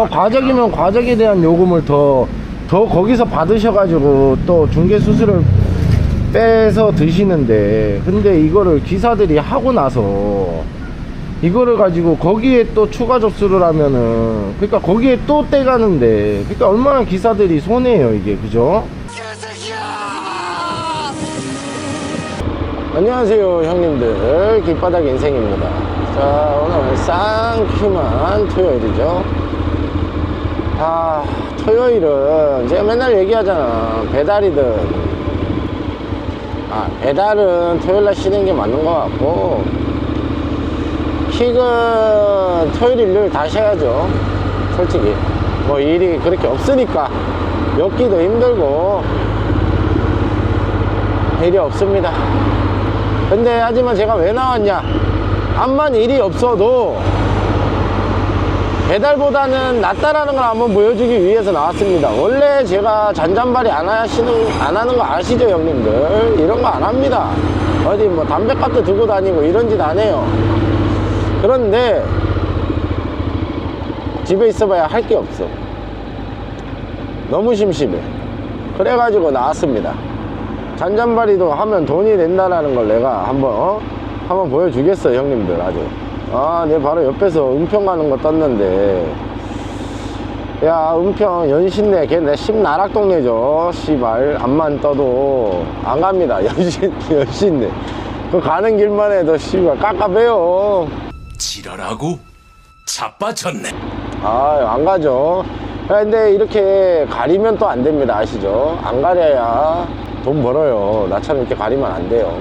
어, 과적이면 과적에 대한 요금을 더, 더 거기서 받으셔가지고 또 중개 수수료를 빼서 드시는데, 근데 이거를 기사들이 하고 나서 이거를 가지고 거기에 또 추가 접수를 하면은, 그러니까 거기에 또 떼가는데, 그러니까 얼마나 기사들이 손해예요, 이게, 그죠? 안녕하세요 형님들. 길바닥 인생입니다. 자 오늘 쌍큐만 토요일이죠 아 토요일은 제가 맨날 얘기하잖아. 배달이든. 아 배달은 토요일날 쉬는 게 맞는 것 같고. 킥은 토요일 일요일 다 쉬어야죠. 솔직히. 뭐 일이 그렇게 없으니까. 엮기도 힘들고. 일이 없습니다. 근데 하지만 제가 왜 나왔냐? 암만 일이 없어도 배달보다는 낫다라는 걸 한번 보여주기 위해서 나왔습니다. 원래 제가 잔잔바리 안 하시는 안 하는 거 아시죠 형님들? 이런 거 안 합니다. 어디 뭐 담배값도 들고 다니고 이런 짓 안 해요. 그런데 집에 있어봐야 할 게 없어. 너무 심심해. 그래가지고 나왔습니다. 잔잔바리도 하면 돈이 된다라는 걸 내가 한번 어? 한번 보여주겠어 형님들 아주 아 내 바로 옆에서 은평 가는 거 떴는데 야 은평 연신내 걔내 십나락 동네죠 씨발 앞만 떠도 안 갑니다 연신 연신내 그 가는 길만 해도 씨발 깝깝해요 지랄하고 자빠졌네. 아, 안 가죠. 근데 이렇게 가리면 또 안 됩니다. 아시죠? 안 가려야 돈 벌어요. 나처럼 이렇게 가리면 안 돼요.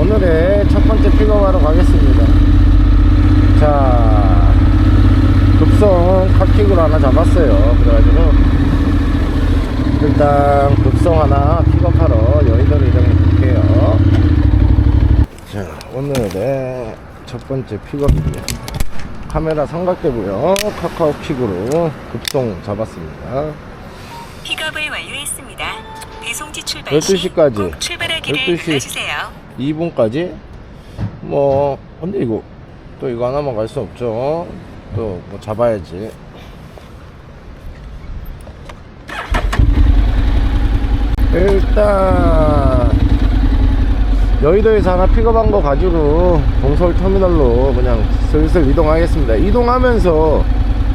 오늘의 첫 번째 픽업하러 가겠습니다. 자, 급성 카킥으로 하나 잡았어요. 그래가지고, 일단 급성 하나 픽업하러 여의도로 이동해 볼게요. 자, 오늘의 첫 번째 픽업입니다. 카메라 삼각대고요. 카카오 킥으로 급송 잡았습니다. 픽업을 완료했습니다. 배송지 출발 12시 시 까지. 꼭 출발하기를 12시. 눌러주세요. 2분까지 뭐 근데 이거 또 이거 하나만 갈 수 없죠. 또 뭐 잡아야지. 일단 여의도에서 하나 픽업한 거 가지고 동서울 터미널로 그냥 슬슬 이동하겠습니다. 이동하면서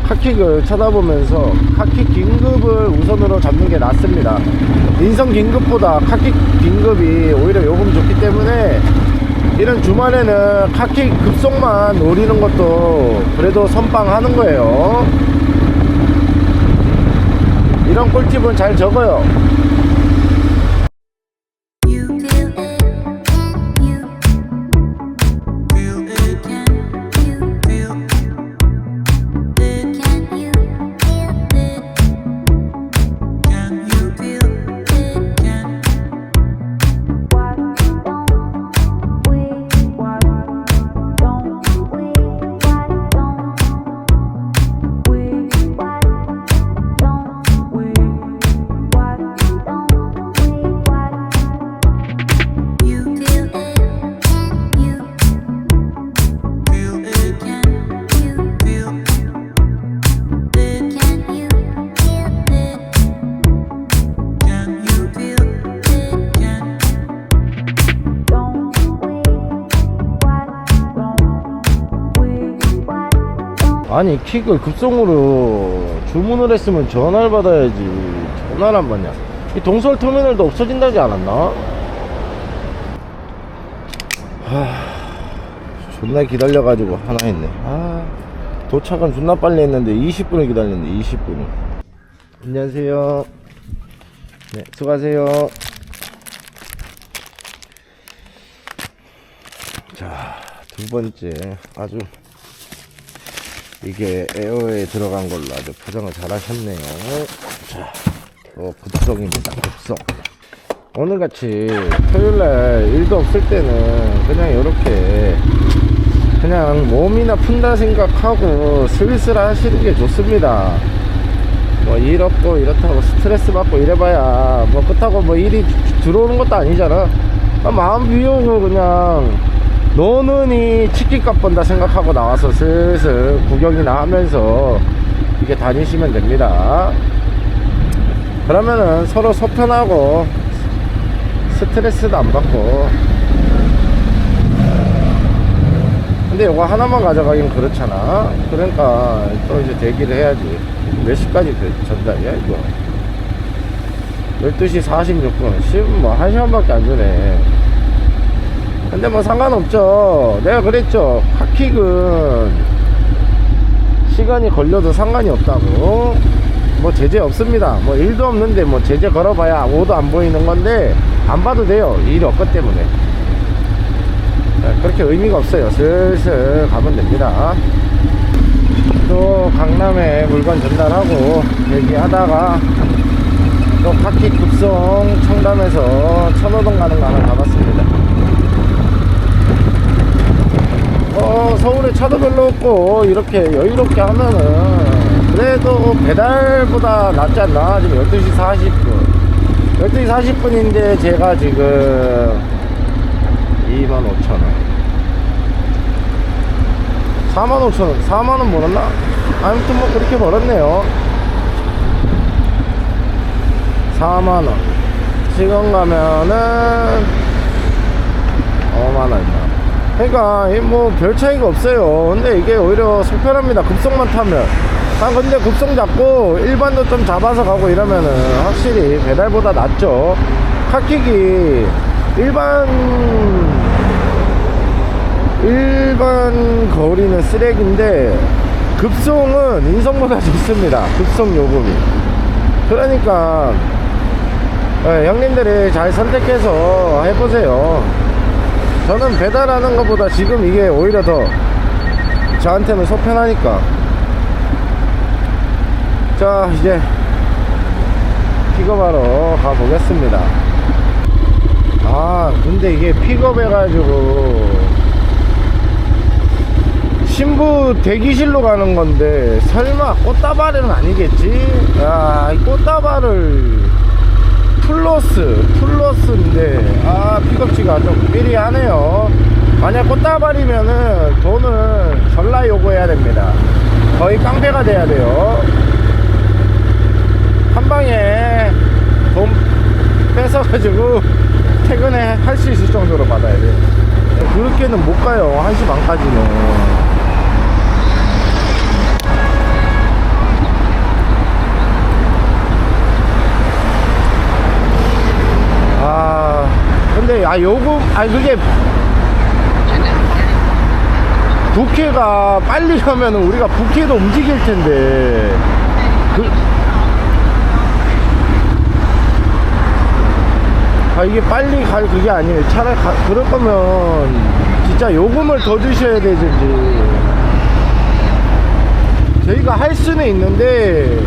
카킥을 쳐다보면서 카킥 긴급을 우선으로 잡는 게 낫습니다. 인성 긴급보다 카킥 긴급이 오히려 요금 좋기 때문에 이런 주말에는 카킥 급속만 노리는 것도 그래도 선빵 하는 거예요. 이런 꿀팁은 잘 적어요. 아니 킥을 급송으로 주문을 했으면 전화를 받아야지. 전화를 안 받냐? 이 동서울 터미널도 없어진다지 않았나? 하... 존나 기다려가지고 하나 했네. 아 도착은 존나 빨리 했는데 20분을 기다렸네 20분을. 안녕하세요. 네 수고하세요. 자 두 번째 아주 이게 에어에 들어간 걸로 아주 포장을 잘 하셨네요. 자, 어, 급성입니다. 급성. 오늘같이 토요일날 일도 없을 때는 그냥 이렇게 그냥 몸이나 푼다 생각하고 슬슬 하시는 게 좋습니다. 뭐 일 없고 이렇다고 스트레스 받고 이래봐야 뭐 끝하고 뭐 일이 들어오는 것도 아니잖아. 아, 마음 비우고 그냥 노는 이 치킨값 번다 생각하고 나와서 슬슬 구경이나 하면서 이렇게 다니시면 됩니다. 그러면은 서로 소편하고 스트레스도 안 받고. 근데 이거 하나만 가져가긴 그렇잖아. 그러니까 또 이제 대기를 해야지. 몇 시까지 그 전달이야 이거? 12시 46분. 지금 뭐 1시간밖에 안 주네 근데 뭐 상관없죠. 내가 그랬죠. 핫킥은 시간이 걸려도 상관이 없다고. 뭐 제재 없습니다. 뭐 일도 없는데 뭐 제재 걸어봐야 아무도 안 보이는 건데 안 봐도 돼요. 일이 없기 때문에. 네, 그렇게 의미가 없어요. 슬슬 가면 됩니다. 또 강남에 물건 전달하고 얘기하다가 또 카키 급송 청담에서 천호동 가는 거 하나 잡았습니다 어 서울에 차도 별로 없고 이렇게 여유롭게 하면은 그래도 배달보다 낫지 않나? 지금 12시 40분. 12시 40분인데 제가 지금 25,000원. 45,000원. 4만원 벌었나? 아무튼 뭐 그렇게 벌었네요. 4만원. 지금 가면은 5만원이다 그러니까 뭐 별 차이가 없어요. 근데 이게 오히려 속편합니다. 급속만 타면. 아 근데 급속 잡고 일반도 좀 잡아서 가고 이러면은 확실히 배달보다 낫죠. 카킥이 일반 일반 거리는 쓰레기인데 급송은 인성보다 좋습니다. 급송 요금이. 그러니까 예, 형님들이 잘 선택해서 해보세요 저는 배달하는 것보다 지금 이게 오히려 더 저한테는 속편하니까 자 이제 픽업하러 가보겠습니다 아 근데 이게 픽업해가지고 신부 대기실로 가는 건데 설마 꽃다발은 아니겠지? 야이 꽃다발을 플러스 플러스인데 아 픽업지가 좀 삐리하네요. 만약 꽃다발이면은 돈을 전라 요구해야 됩니다. 거의 깡패가 돼야 돼요. 한 방에 돈 뺏어가지고 퇴근에 할 수 있을 정도로 받아야 돼요. 그렇게는 못 가요. 1시 반까지는 아 근데 아 요금 아니 그게 부캐가 빨리 가면은 우리가 부캐도 움직일 텐데. 그, 아 이게 빨리 갈 그게 아니에요. 차라리 가, 그럴 거면 진짜 요금을 더 주셔야 되지. 저희가 할 수는 있는데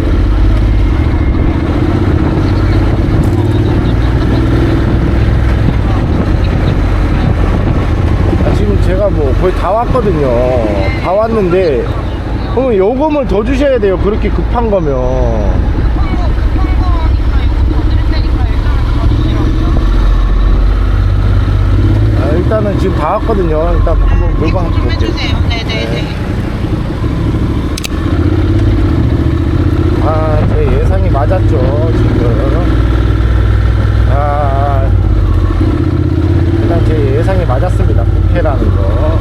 아, 지금 제가 뭐 거의 다 왔거든요. 다 왔는데 그러면 요금을 더 주셔야 돼요. 그렇게 급한 거면. 아, 일단은 지금 다 왔거든요. 일단 한번 물건 한번 볼게요. 아, 제 예상이 맞았죠, 지금. 아, 제 예상이 맞았습니다. 부캐라는 거.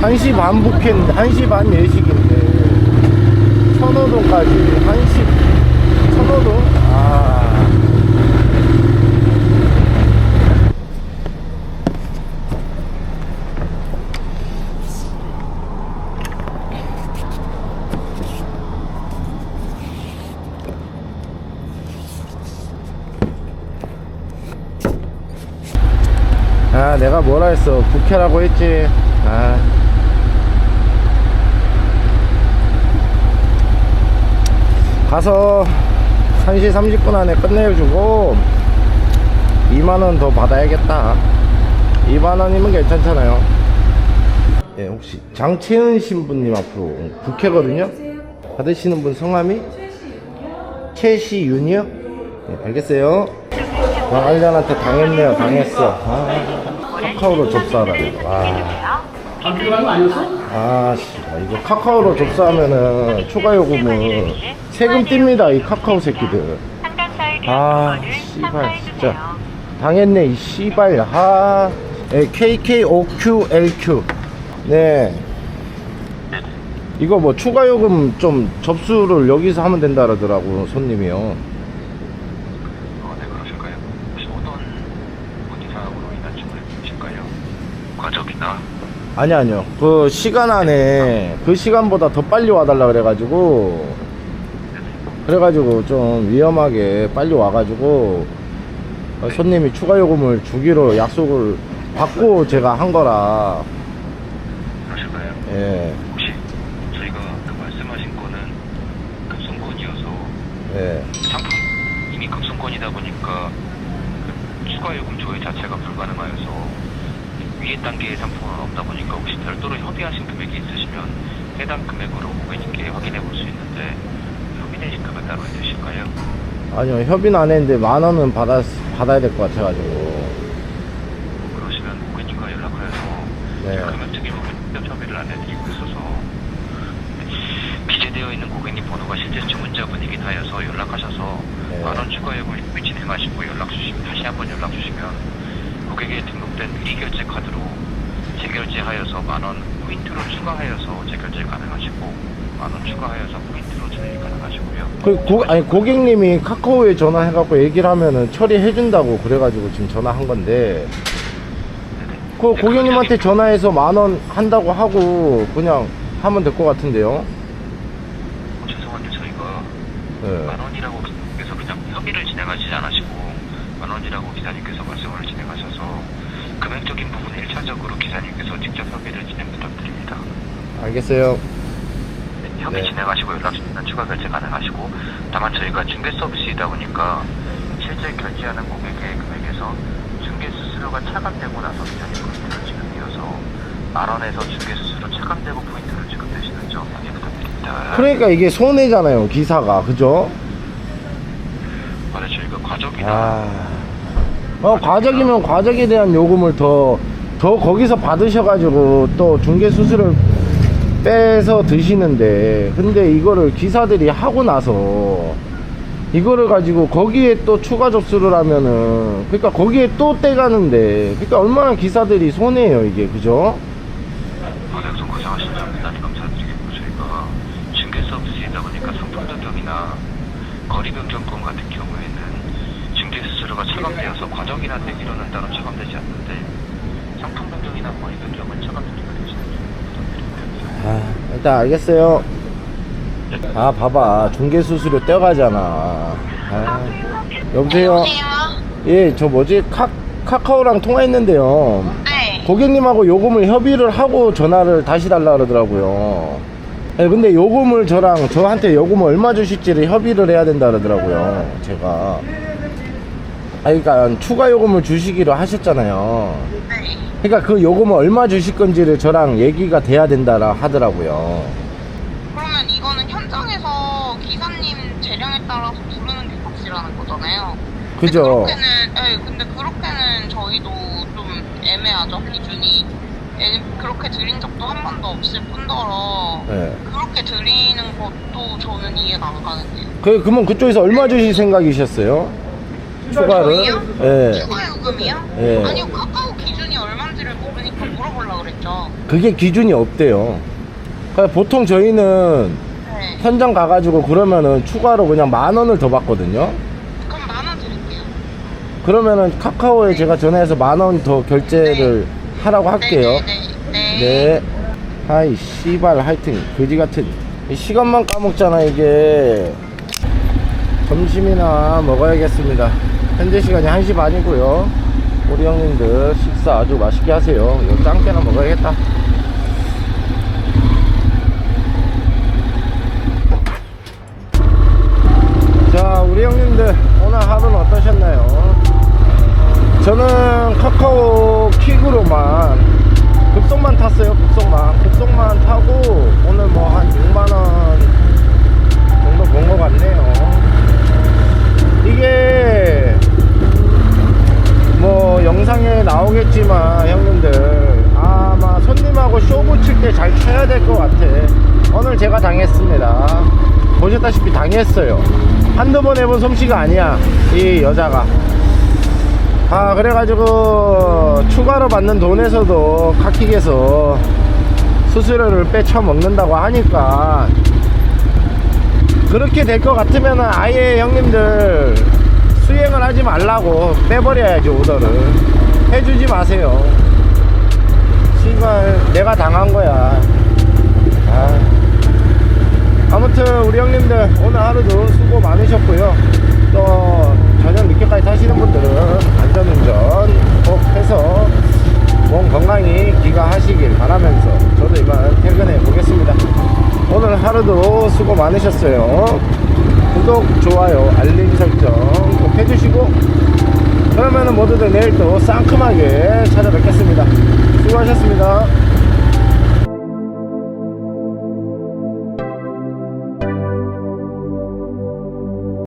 1시 반 부캐인데, 1시 반 예식인데, 천호동까지 1시, 천호동? 아. 아, 내가 뭐라 했어. 부캐라고 했지. 아. 가서 1시 30분 안에 끝내주고 2만원 더 받아야겠다. 2만원이면 괜찮잖아요. 예, 혹시 장채은 신부님 앞으로 부캐거든요? 받으시는 분 성함이? 최시윤이요? 네, 알겠어요. 아, 알jan한테 당했네요. 당했어. 아. 카카오로 접수하라고. 와. 아, 씨. 이거 카카오로 접수하면은 추가 요금은 세금 띱니다. 이 카카오 새끼들. 아, 씨발, 진짜. 당했네, 이 씨발. 아. 네, KKOQLQ. 네. 이거 뭐 추가 요금 좀 접수를 여기서 하면 된다 그러더라고, 손님이요. 어, 네, 그러실까요? 혹시 어떤 문의사항으로 인한 주문을 주실까요? 과적이나 아니 아니요 그 시간 안에 그 시간보다 더 빨리 와달라 그래가지고 그래가지고 좀 위험하게 빨리 와가지고 어, 손님이 추가 요금을 주기로 약속을 받고 제가 한 거라 그러실까요? 예, 혹시 저희가 그 말씀하신 거는 급송권이어서 예. 상품 이미 급송권이다 보니까 그 추가 요금 조회 자체가 불가능하여서 위에 단계의 상품은 없다 보니까 혹시 별도로 협의하신 금액이 있으시면 해당 금액으로 고객님께 확인해 볼 수 있는데 협의되신 금액 따로 있으실까요? 아니요 협의는 안 했는데 만 원은 받아, 받아야 될 것 같아가지고 그러시면 고객님과 연락하여서 네. 금액적인 부분 협의를 안 해드리고 있어서 기재되어 있는 고객님 번호가 실제 주문자분이긴 하여서 연락하셔서 네. 만원 추가 요금을 진행하시고 연락 주시면 다시 한번 연락 주시면 고객에 등록된 미결제 카드로 재결제하여서 만원 포인트로 추가하여서 재결제 가능하시고 만원 추가하여서 포인트로 처리 가능하시고요. 그 고, 아니 고객님이 카카오에 전화해갖고 얘기를 하면은 처리해준다고 그래가지고 지금 전화한 건데 네네. 그 네, 고객님한테 금액적인 전화해서 만 원 한다고 하고 그냥 하면 될 것 같은데요. 부분, 죄송한데 저희가 네. 만 원이라고 기사님께서 그냥 협의를 진행하시지 않으시고 만 원이라고 기사님께서 말씀을 진행하셔서 금액적인 부분 1차적으로 기사님께서 직접 협의를 진행 부탁드립니다. 알겠어요. 네, 협의 네. 진행하시고 연락 주시면 추가 결제 가능하시고 다만 저희가 중개 서비스이다 보니까 실제 결제하는 고객의 금액에서 중개 수수료가 차감되고 나서 기사님 포인트를 지급되어서 만 원에서 중개 수수료 차감되고 포인트를 지급되시는 점 양해 부탁드립니다. 그러니까 이게 손해잖아요, 기사가. 그죠? 만약 저희가 과적이나 아. 어, 과적이면 과적에 대한 요금을 더, 더 거기서 받으셔가지고 또 중개 수수료를 빼서 드시는데, 근데 이거를 기사들이 하고 나서, 이거를 가지고 거기에 또 추가 접수를 하면은, 그러니까 거기에 또 떼가는데, 그러니까 얼마나 기사들이 손해예요, 이게. 그죠? 과대우선 고생하신 점 대단히 감사드리겠고 저희가 중개 서비스이다 보니까 상품 변경이나 거리 변경권 같은 경우에는 중개 수수료가 차감되어서 과정이나 내기로는 따로 차감되지 않는데 상품 변경이나 거리 변경은 대신에 부탁드립니다. 아, 일단 알겠어요. 아, 봐봐. 중개 수수료 떼가잖아. 아, 여보세요? 예, 저 뭐지? 카, 카카오랑 통화했는데요. 네. 고객님하고 요금을 협의를 하고 전화를 다시 달라 그러더라고요. 예, 근데 요금을 저랑 저한테 요금을 얼마 주실지를 협의를 해야 된다 그러더라고요. 제가. 아, 그러니까 추가 요금을 주시기로 하셨잖아요. 네. 그러니까 그 요금을 얼마 주실 건지를 저랑 얘기가 돼야 된다라 하더라고요. 그러면 이거는 현장에서 기사님 재량에 따라서 부르는 게 확실하는 거잖아요. 근데 그죠? 그렇게는, 네, 근데 그렇게는 저희도 좀 애매하죠, 기준이. 애- 그렇게 드린 적도 한 번도 없을 뿐더러, 예. 그렇게 드리는 것도 저는 이해가 안 가는데요. 그, 그러면 그쪽에서 얼마 주실 생각이셨어요? 추가를? 저희요? 예. 추가 요금이요? 예. 아니요, 카카오 기준이 얼마인지를 모르니까 물어보려고 그랬죠. 그게 기준이 없대요. 그러니까 보통 저희는 네. 현장 가가지고 그러면은 추가로 그냥 만 원을 더 받거든요. 그럼 만 원 드릴게요. 그러면은 카카오에 제가 전화해서 만 원 더 결제를 하라고 할게요. 네. 네, 네. 네. 아이 씨발 하여튼 그지 같은 이 시간만 까먹잖아 이게. 점심이나 먹어야겠습니다. 현재 시간이 1시 반이고요. 우리 형님들 식사 아주 맛있게 하세요. 이거 짱깨나 먹어야겠다. 당했어요. 한두 번 해본 솜씨가 아니야 이 여자가. 아 그래가지고 추가로 받는 돈에서도 카킥에서 수수료를 빼쳐 먹는다고 하니까 그렇게 될 것 같으면 아예 형님들 수행을 하지 말라고 빼버려야지 오더를. 해주지 마세요. 시발 내가 당한 거야. 아. 아무튼 우리 형님들 오늘 하루도 수고 많으셨고요. 또 저녁 늦게까지 타시는 분들은 안전운전 꼭 해서 몸 건강히 귀가하시길 바라면서 저도 이만 퇴근해 보겠습니다. 오늘 하루도 수고 많으셨어요. 구독 좋아요 알림 설정 꼭 해주시고 그러면은 모두들 내일 또 상큼하게 찾아뵙겠습니다. 수고하셨습니다